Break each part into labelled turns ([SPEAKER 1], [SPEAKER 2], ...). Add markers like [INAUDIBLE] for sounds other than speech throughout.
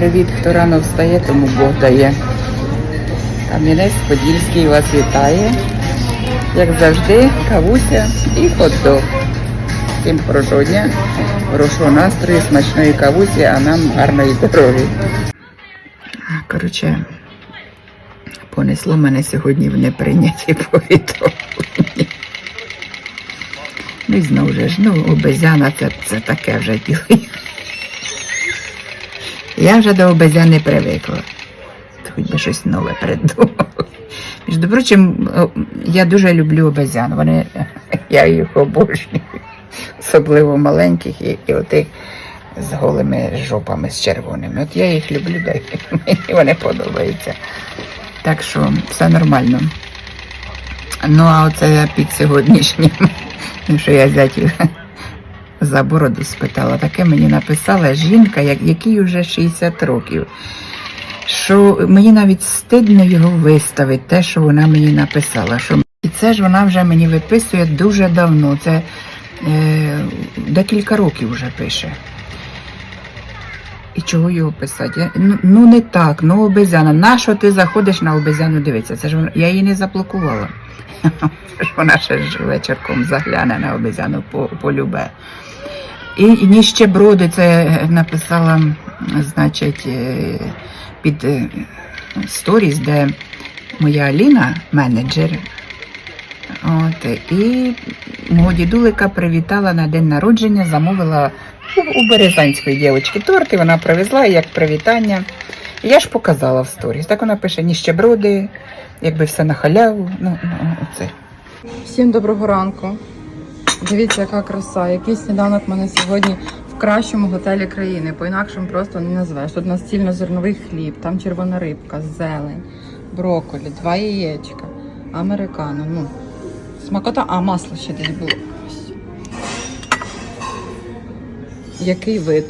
[SPEAKER 1] привіт, хто рано встає, тому Бог дає. Кам'янець Подільський вас вітає. Як завжди, кавуся і хот-дог. Всім хорошого дня, хорошого настрою, смачної кавусі, а нам гарної дороги. Коротше, понесло мене сьогодні в неприйняті повідомлення. Ну і знову ж, ну, обезяна це, це таке вже діло. Я вже до обезяни привикла. Хоч би щось нове придумала. Між прочим, я дуже люблю обезян. Вони, [LAUGHS] я їх обожнюю. Особливо маленьких і, і отих з голими жопами, з червоними. От я їх люблю, да, [LAUGHS] мені вони подобаються. Так що все нормально. Ну, а оце під сьогоднішнім, [LAUGHS] ну, що я зятю за бороду спитала. Таке мені написала жінка, як, якій вже 60 років. Що мені навіть стидно його виставити, те, що вона мені написала. Що... І це ж вона вже мені виписує дуже давно. Це е, декілька років вже пише. І чого його писати? Ну, ну не так, ну обезяна. Нащо ти заходиш на обезяну дивитися? Це ж я її не заблокувала. [LAUGHS] Вона ще ж вечірком загляне на обезяну по, полюбе. І, ніщеброди це е, написала, значить, е, під е, сторіс, де моя Аліна, менеджер. От, і мого дідулика привітала на день народження, замовила у, у Березанської дівчинки торт, і вона привезла як привітання. Я ж показала в сторіс. Так вона пише ніщеброди, якби все на халяву. Ну, ну оце.
[SPEAKER 2] Всім доброго ранку. Дивіться, яка краса. Який сніданок мене сьогодні в кращому готелі країни. По-інакшому просто не назвеш. Тут настільно-зерновий хліб, там червона рибка, зелень, брокколі, два яєчка, американо. Ну, смакота, а масло ще десь було. Який вид?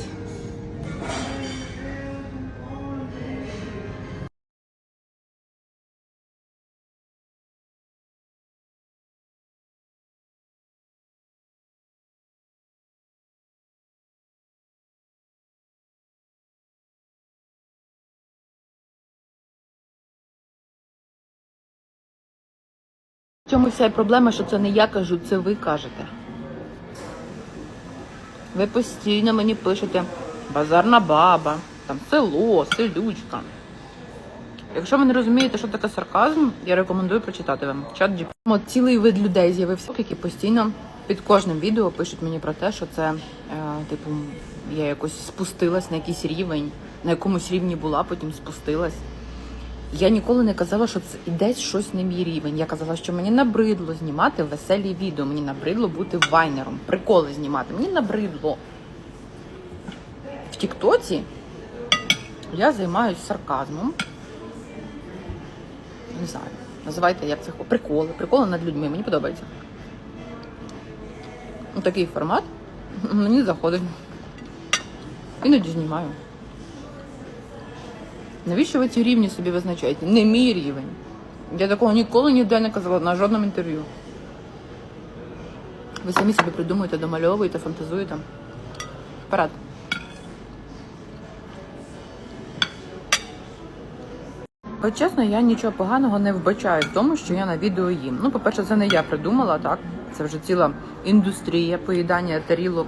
[SPEAKER 3] В чому вся і проблема, що це не я кажу, це ви кажете. Ви постійно мені пишете базарна баба, там село, селючка. Якщо ви не розумієте, що таке сарказм, я рекомендую прочитати вам чат. От цілий вид людей з'явився, які постійно під кожним відео пишуть мені про те, що це, е, типу, я якось спустилась на якийсь рівень, на якомусь рівні була, потім спустилась. Я ніколи не казала, що це десь щось не мій рівень. Я казала, що мені набридло знімати веселі відео. Мені набридло бути вайнером, приколи знімати. Мені набридло. В Тіктоці я займаюся сарказмом. Не знаю, називайте як це приколи. Приколи над людьми. Мені подобається. Такий формат мені заходить. Іноді знімаю. Навіщо ви ці рівні собі визначаєте? Не мій рівень. Я такого ніколи ніде не казала на жодному інтерв'ю. Ви самі собі придумуєте, домальовуєте, фантазуєте. Вперед. От чесно, я нічого поганого не вбачаю в тому, що я на відео їм. Ну, по-перше, це не я придумала, так? Це вже ціла індустрія поїдання тарілок,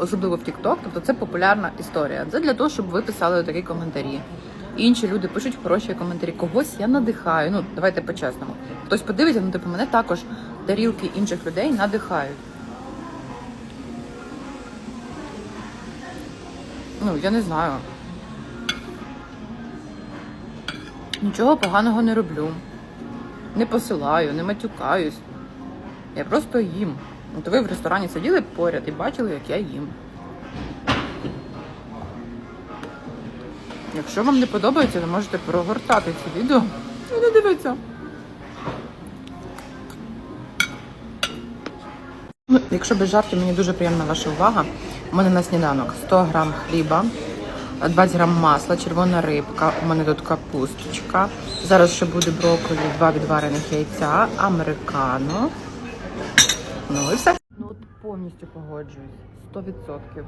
[SPEAKER 3] особливо в TikTok. Тобто це популярна історія. Це для того, щоб ви писали такі коментарі. Інші люди пишуть хороші коментарі. Когось я надихаю. Ну, давайте по-чесному. Хтось подивиться, ну типу, мене також тарілки інших людей надихають. Ну, я не знаю. Нічого поганого не роблю. Не посилаю, не матюкаюсь. Я просто їм. От ви в ресторані сиділи поряд і бачили, як я їм. Якщо вам не подобається, ви можете прогортати ці відео і не дивитися. Ну, Якщо без жартів, мені дуже приємна ваша увага. У мене на сніданок 100 грам хліба, 20 грам масла, червона рибка, у мене тут капусточка. Зараз ще буде брокколі, два відварених яйця, американо. Ну і. Ну повністю погоджуюсь. 100%.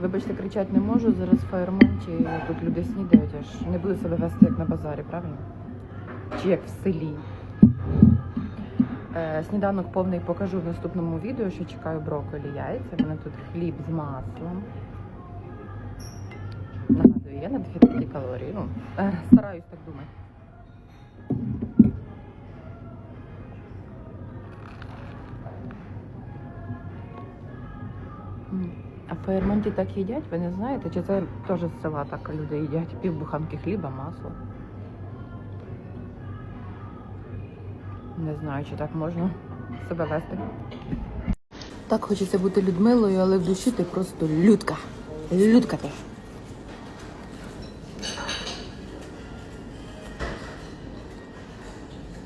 [SPEAKER 3] Вибачте, кричати не можу, зараз в фаєрмонті тут люди снідають, аж не буду себе вести як на базарі, правильно? Чи як в селі. Е, сніданок повний покажу в наступному відео, що чекаю брокколі яйця. У мене тут хліб з маслом. Нагадую, я на дефіциті калорій. Ну, е, стараюсь так думати. Фаєрмонті так їдять, ви не знаєте? Чи це теж з села так люди їдять? Пів буханки хліба, масло. Не знаю, чи так можна себе вести. Так хочеться бути Людмилою, але в душі ти просто людка. Людка ти.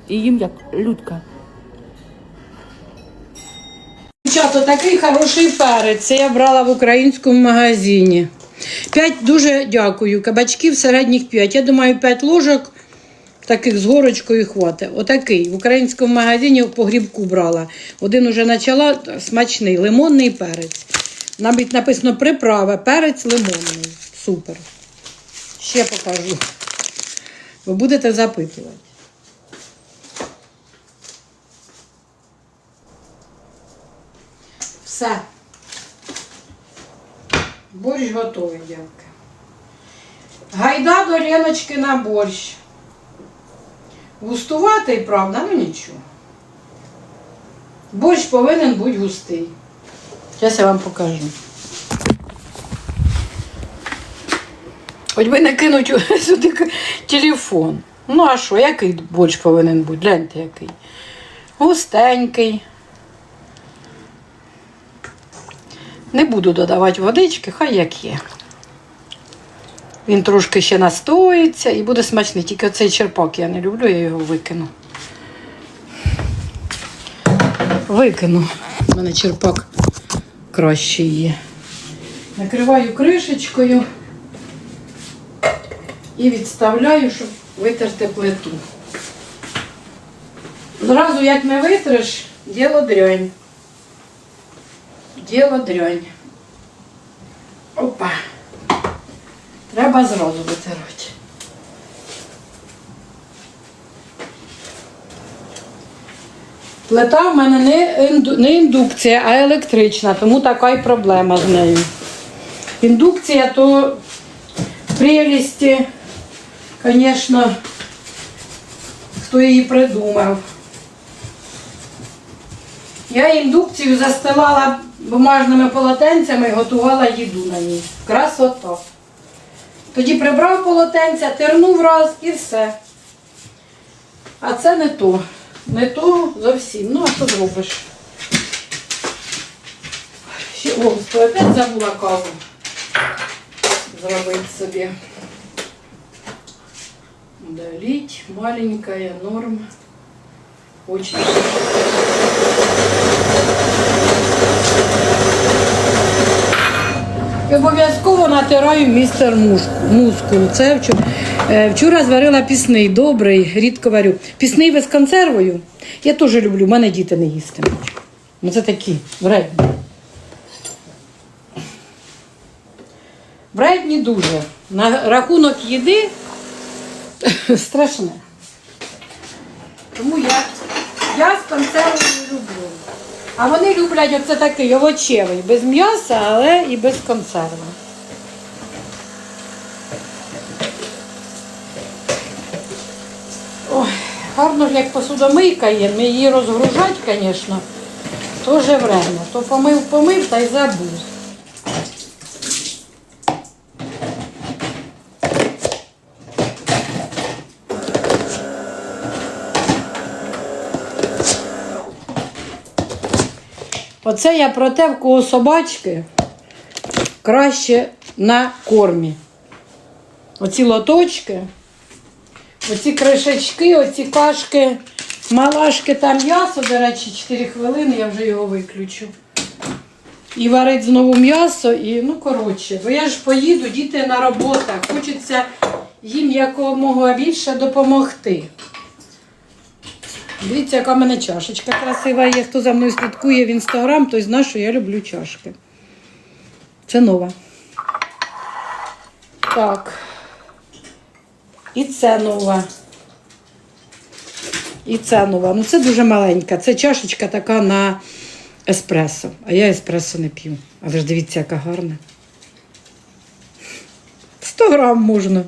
[SPEAKER 3] І їм як людка.
[SPEAKER 4] Такий хороший перець. Це я брала в українському магазині. П'ять дуже дякую. Кабачків середніх п'ять. Я думаю, п'ять ложок таких з горочкою хватить. Отакий. В українському магазині по грібку брала. Один уже почала смачний, лимонний перець. Навіть написано приправа, перець лимонний. Супер. Ще покажу. Ви будете запитувати. Все. Борщ готовий, дівки. Гайда до Леночки на борщ. Густуватий, правда, ну нічого. Борщ повинен бути густий. Зараз я вам покажу. Хоч би не кинуть [LAUGHS] сюди телефон. Ну, а що, який борщ повинен бути? Гляньте, який. Густенький. Не буду додавати водички, хай як є. Він трошки ще настоїться і буде смачний. Тільки оцей черпак я не люблю, я його викину. Викину. У мене черпак кращий є. Накриваю кришечкою і відставляю, щоб витерти плиту. Зразу, як не витриш, діло дрянь. Діло дрянь. Опа. Треба зразу витирати. Плита в мене не, інду- не індукція, а електрична, тому така й проблема з нею. Індукція то прелісті, звісно, хто її придумав. Я індукцію застилала бумажними полотенцями і готувала їду на ній. Красота. Тоді прибрав полотенця, тернув раз і все. А це не то. Не то зовсім. Ну, а що зробиш? Ще, о, опять забула каву. Зробити собі. Долить. Маленькая норм. Очень. Обов'язково натираю містер мускул. Це вчора, вчора зварила пісний, добрий, рідко варю. Пісний з консервою. Я теж люблю, в мене діти не їстимуть. Ну це такі вредні. Вредні дуже. На рахунок їди [LAUGHS] страшне. Тому я, я з консервою люблю. А вони люблять оце такий овочевий, без м'яса, але і без консерви. Гарно ж як посудомийка є, ми її розгружати, звісно, теж время. То помив, помив та й забув. Оце я про те, в кого собачки краще на кормі. Оці лоточки, оці кришечки, оці кашки, малашки там м'ясо, до речі, 4 хвилини, я вже його виключу. І варить знову м'ясо, і ну коротше, бо я ж поїду, діти на роботах. Хочеться їм якомога більше допомогти. Дивіться, яка в мене чашечка красива є. Хто за мною слідкує в інстаграм, той знає, що я люблю чашки. Це нова. Так. І це нова. І це нова. Ну це дуже маленька. Це чашечка така на еспресо. А я еспресо не п'ю. А ви ж дивіться, яка гарна. 100 грам можна.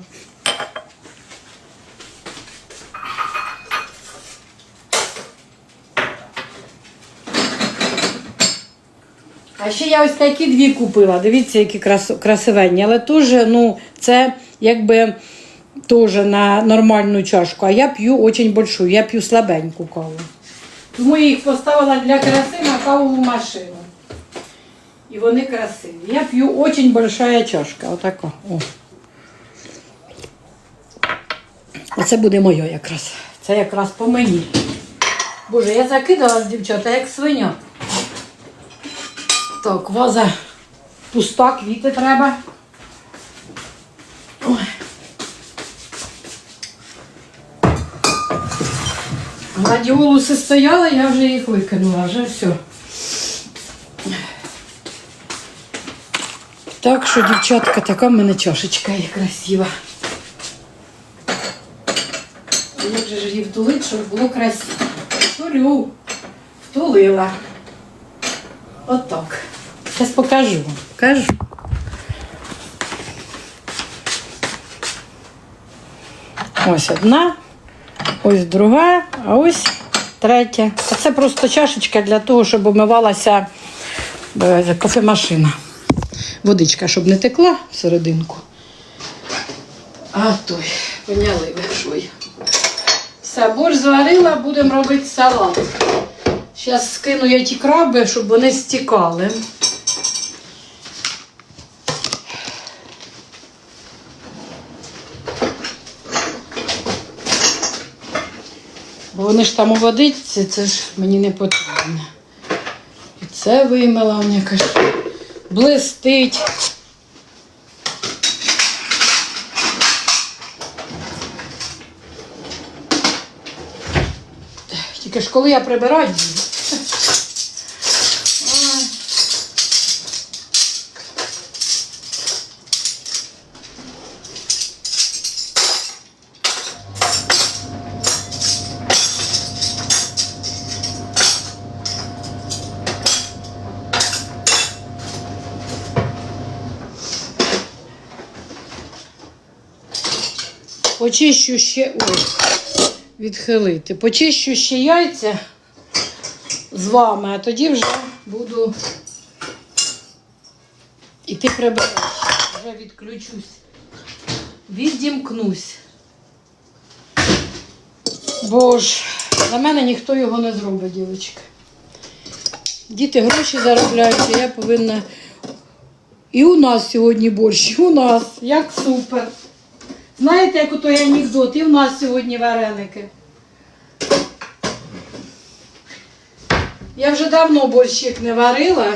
[SPEAKER 4] А ще я ось такі дві купила. Дивіться, які крас... красивенні. Але теж, ну, це якби теж на нормальну чашку. А я п'ю дуже большую, я п'ю слабеньку каву. Тому я їх поставила для краси на кавову машину. І вони красиві. Я п'ю дуже большая чашка. Отака. О. Оце буде моє якраз. Це якраз по мені. Боже, я закидала дівчата, як свиня. Так, ваза пуста, квіти треба. Ой. Гладіолуси стояли, я вже їх викинула, вже все. Так що, дівчатка, така в мене чашечка є красива. Як же ж її втулить, щоб було красиво. Втулю. Втулила. Отак. Зараз покажу. Покажу. Ось одна, ось друга, а ось третя. А це просто чашечка для того, щоб умивалася е, кофемашина. Водичка, щоб не текла всерединку. А той, поняли ви, я. Все, борщ зварила, будемо робити салат. Зараз скину я ті краби, щоб вони стікали. Вони ж там у водичці, це ж мені не потрібно. І це вимила, мені каже, блистить. Тільки ж коли я прибирати Почищу ще. Ой відхилити. Почищу ще яйця з вами, а тоді вже буду іти прибирати. Вже відключусь. Відімкнусь. Бо ж за мене ніхто його не зробить, дівчатка. Діти гроші заробляють, а я повинна. І у нас сьогодні борщ, і у нас, як супер. Знаєте, як той анекдот, і в нас сьогодні вареники. Я вже давно борщик не варила.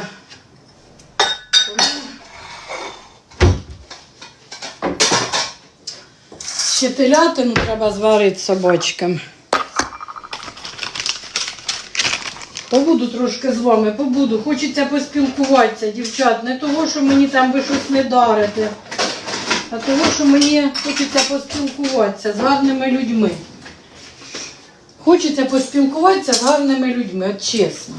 [SPEAKER 4] Ще телятину треба зварити собачкам. Побуду трошки з вами, побуду. Хочеться поспілкуватися, дівчат. Не того, що мені там ви щось не дарите, а тому що мені хочеться поспілкуватися з гарними людьми. Хочеться поспілкуватися з гарними людьми, от чесно.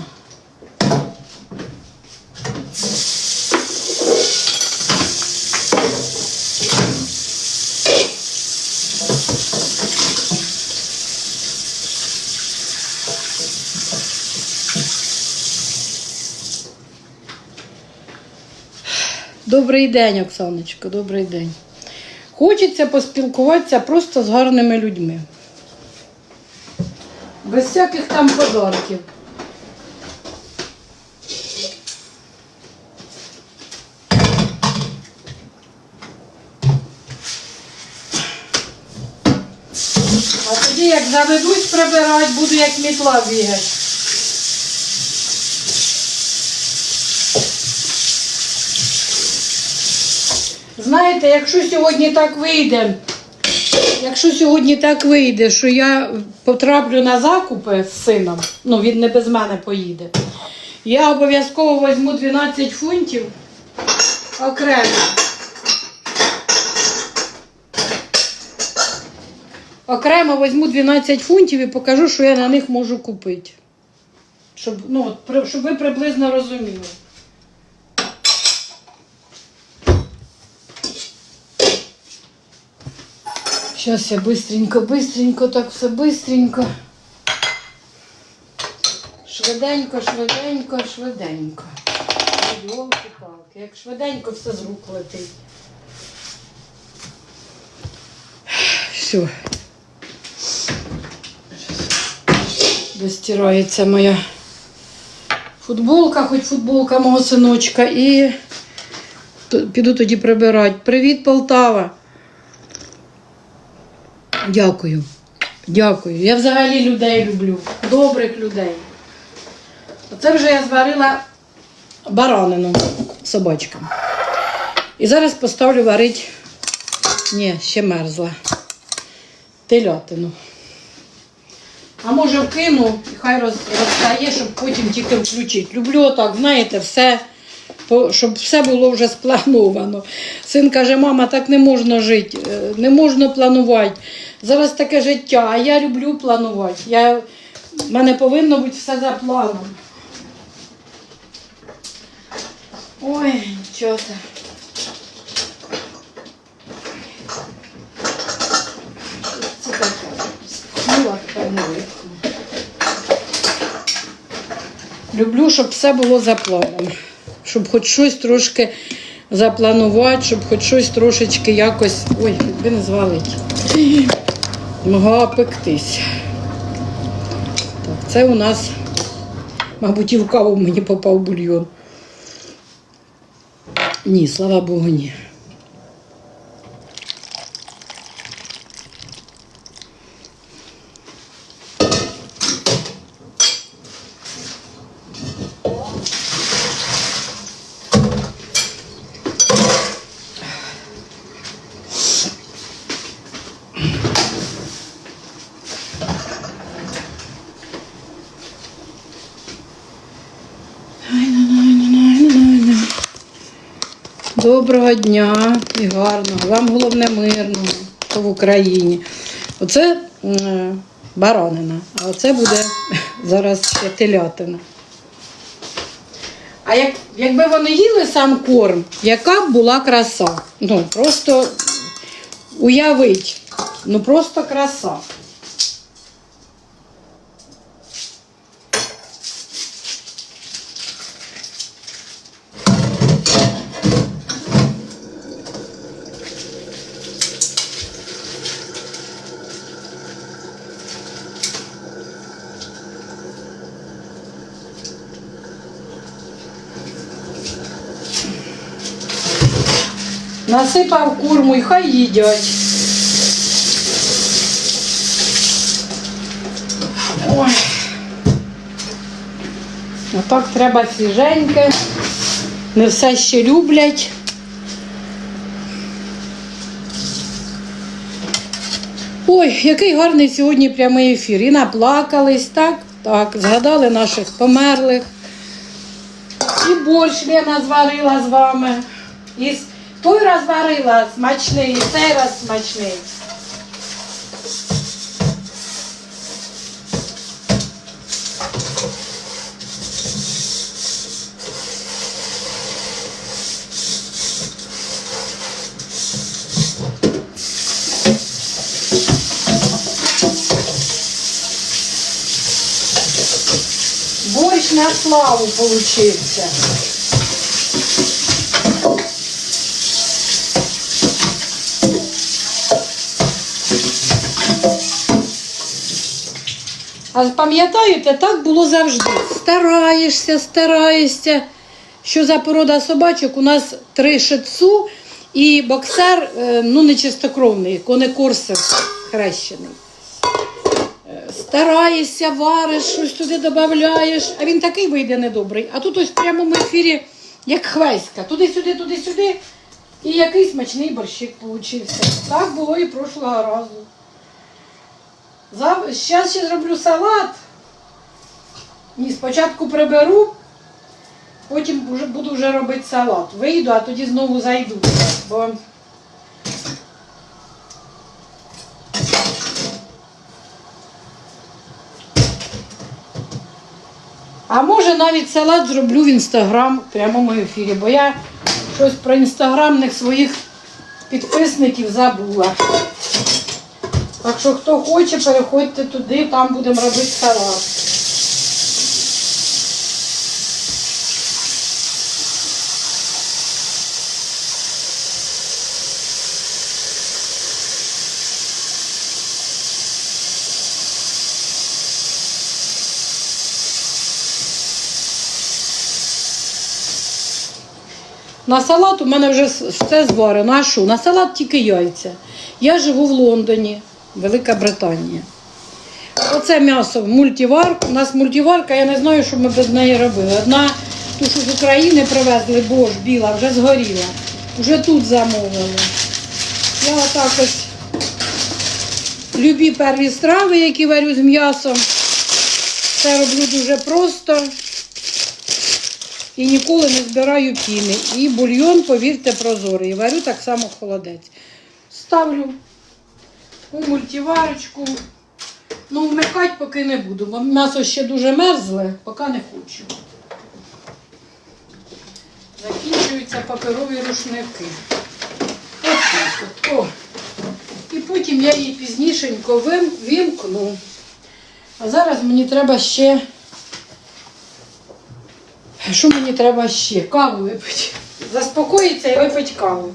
[SPEAKER 4] Добрий день, Оксаночко, добрий день. Хочеться поспілкуватися просто з гарними людьми. Без всяких там подарків. А тоді, як заведусь прибирати, буду як мітла бігати. Знаєте, якщо сьогодні так вийде, якщо сьогодні так вийде, що я потраплю на закупи з сином, ну він не без мене поїде, я обов'язково візьму 12 фунтів окремо. Окремо візьму 12 фунтів і покажу, що я на них можу купити. Щоб, ну, щоб ви приблизно розуміли. Зараз я быстренько, быстренько, так все быстренько. Швиденько, швиденько, швиденько. Йолки-палки, як швиденько все з рук летить. Все. Достирається моя футболка, хоч футболка мого синочка, і т- піду тоді прибирати. Привіт, Полтава! Дякую. Дякую. Я взагалі людей люблю, добрих людей. Оце вже я зварила баранину собачкам. І зараз поставлю варити. Ні, ще мерзла. Телятину. А може вкину, і хай розстає, щоб потім тільки включити. Люблю отак, знаєте, все, щоб все було вже сплановано. Син каже, мама, так не можна жити, е, не можна планувати. Зараз таке життя, а я люблю планувати. Я, в мене повинно бути все за планом. Ой, нічого. це. Таке. Скнула, тепер. Люблю, щоб все було за планом. Щоб хоч щось трошки запланувати, щоб хоч щось трошечки якось. Ой, якби не звалить. Могла пектись. Так, це у нас, мабуть, і в каву мені попав бульйон. Ні, слава Богу, ні. Доброго дня і гарного. Вам головне мирного, в Україні. Оце баранина, а оце буде [LAUGHS] зараз телятина. А як, якби вони їли сам корм, яка б була краса? Ну, просто уявить. Ну просто краса. Насипав курму і хай їдять. Ой. Отак треба свіженьке. Не все ще люблять. Ой, який гарний сьогодні прямий ефір. І наплакались, так? Так, згадали наших померлих. І борщ Лена зварила з вами. І той раз варила смачний, цей раз смачний. Борщ на славу получився. А пам'ятаєте, так було завжди. Стараєшся, стараєшся. Що за порода собачок? У нас три шицу і боксер, е, ну не чистокровний, конекорсер хрещений. Е, Стараєшся, вариш, щось туди додаєш, а він такий вийде недобрий. А тут ось в прямому ефірі, як хвеська, туди-сюди, туди-сюди. І який смачний борщик получився. Так було і прошлого разу. Зараз ще зроблю салат. Ні, спочатку приберу, Потім вже, буду вже робити салат. Вийду, а тоді знову зайду. Бо А може навіть салат зроблю в інстаграм в прямому ефірі, бо я щось про інстаграмних своїх підписників забула. Що хто хоче, переходьте туди, там будемо робити салат. На салат у мене вже все зварено. А що? На салат тільки яйця. Я живу в Лондоні, Велика Британія. Оце м'ясо в мультиварку. У нас мультиварка, я не знаю, що ми без неї робили. Одна, ту, що з України привезли, бож, біла, вже згоріла. Вже тут замовили. Я отак ось любі перві страви, які варю з м'ясом. Це роблю дуже просто і ніколи не збираю піни. І бульйон, повірте, прозорий. Варю так само холодець. Ставлю у мультиварочку. Ну, вмикати поки не буду, бо м'ясо ще дуже мерзле, поки не хочу. Закінчуються паперові рушники. Ось так. О. І потім я її пізнішенько вим- вимкну. А зараз мені треба ще. Що мені треба ще? Каву випити. Заспокоїться і випити каву.